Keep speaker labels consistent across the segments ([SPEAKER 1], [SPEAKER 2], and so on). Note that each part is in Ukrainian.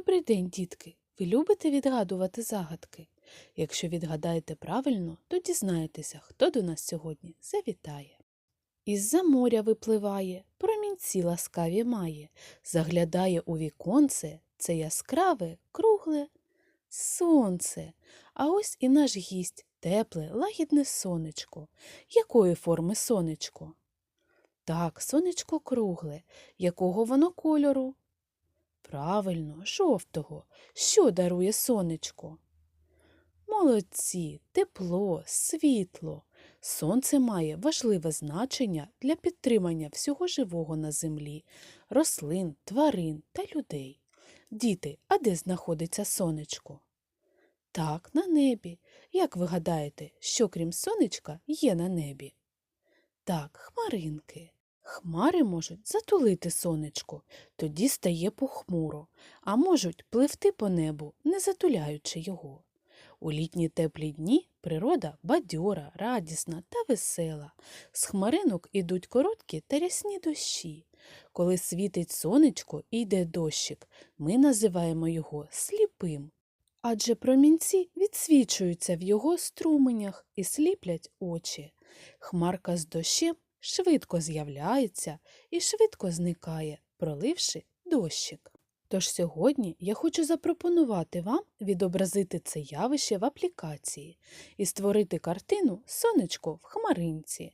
[SPEAKER 1] Добрий день, дітки! Ви любите відгадувати загадки? Якщо відгадаєте правильно, то дізнаєтеся, хто до нас сьогодні завітає. Із-за моря випливає, промінці ласкаві має, заглядає у віконце, це яскраве, кругле сонце. А ось і наш гість, тепле, лагідне сонечко. Якої форми сонечко? Так, сонечко кругле. Якого воно кольору? Правильно, жовтого. Що дарує сонечко? Молодці, тепло, світло. Сонце має важливе значення для підтримання всього живого на землі, рослин, тварин та людей. Діти, а де знаходиться сонечко? Так, на небі. Як ви гадаєте, що крім сонечка є на небі? Так, хмаринки. Хмари можуть затулити сонечко, тоді стає похмуро, а можуть пливти по небу, не затуляючи його. У літні теплі дні природа бадьора, радісна та весела. З хмаринок ідуть короткі та рясні дощі. Коли світить сонечко і йде дощик, ми називаємо його сліпим. Адже промінці відсвічуються в його струменях і сліплять очі. Хмарка з дощем швидко з'являється і швидко зникає, проливши дощик. Тож сьогодні я хочу запропонувати вам відобразити це явище в аплікації і створити картину Сонечко в хмаринці.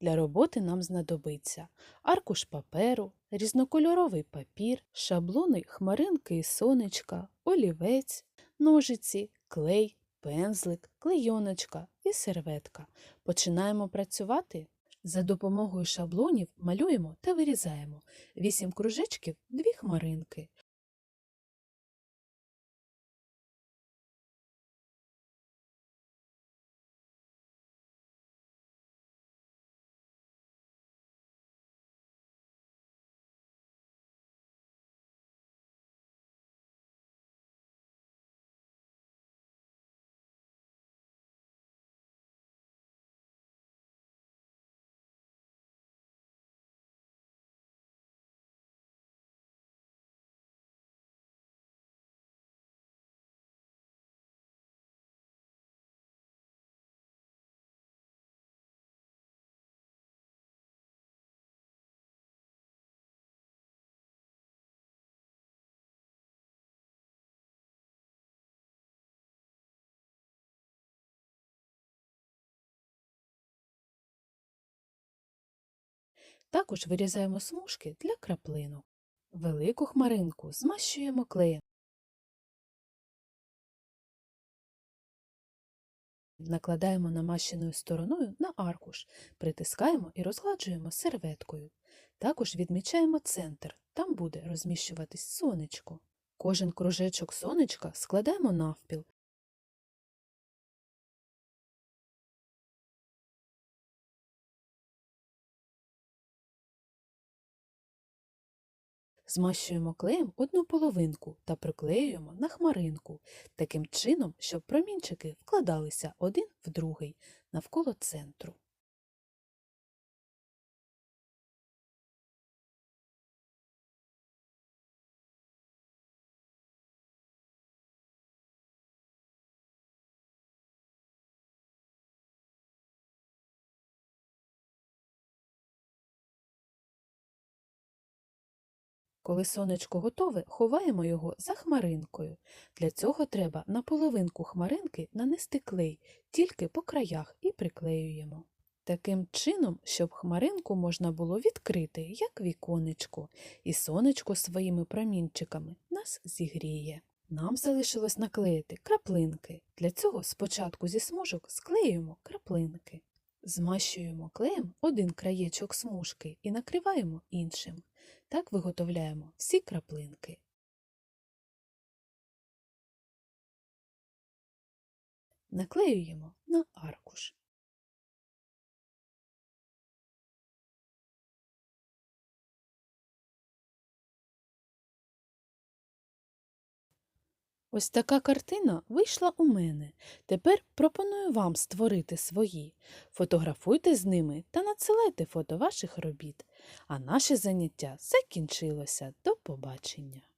[SPEAKER 1] Для роботи нам знадобиться аркуш паперу, різнокольоровий папір, шаблони хмаринки і сонечка, олівець, ножиці, клей, пензлик, клейоночка і серветка. Починаємо працювати. За допомогою шаблонів малюємо та вирізаємо 8 кружечків, 2 хмаринки. Також вирізаємо смужки для краплинок. Велику хмаринку змащуємо клеєм. Накладаємо намащеною стороною на аркуш, притискаємо і розгладжуємо серветкою. Також відмічаємо центр, там буде розміщуватись сонечко. Кожен кружечок сонечка складаємо навпіл. Змащуємо клеєм одну половинку та приклеюємо на хмаринку, таким чином, щоб промінчики вкладалися один в другий навколо центру. Коли сонечко готове, ховаємо його за хмаринкою. Для цього треба на половинку хмаринки нанести клей, тільки по краях і приклеюємо. Таким чином, щоб хмаринку можна було відкрити, як віконечко, і сонечко своїми промінчиками нас зігріє. Нам залишилось наклеїти краплинки. Для цього спочатку зі смужок склеюємо краплинки. Змащуємо клеєм один краєчок смужки і накриваємо іншим. Так виготовляємо всі краплинки. Наклеюємо на аркуш. Ось така картина вийшла у мене. Тепер пропоную вам створити свої. Фотографуйте з ними та надсилайте фото ваших робіт. А наше заняття закінчилося. До побачення!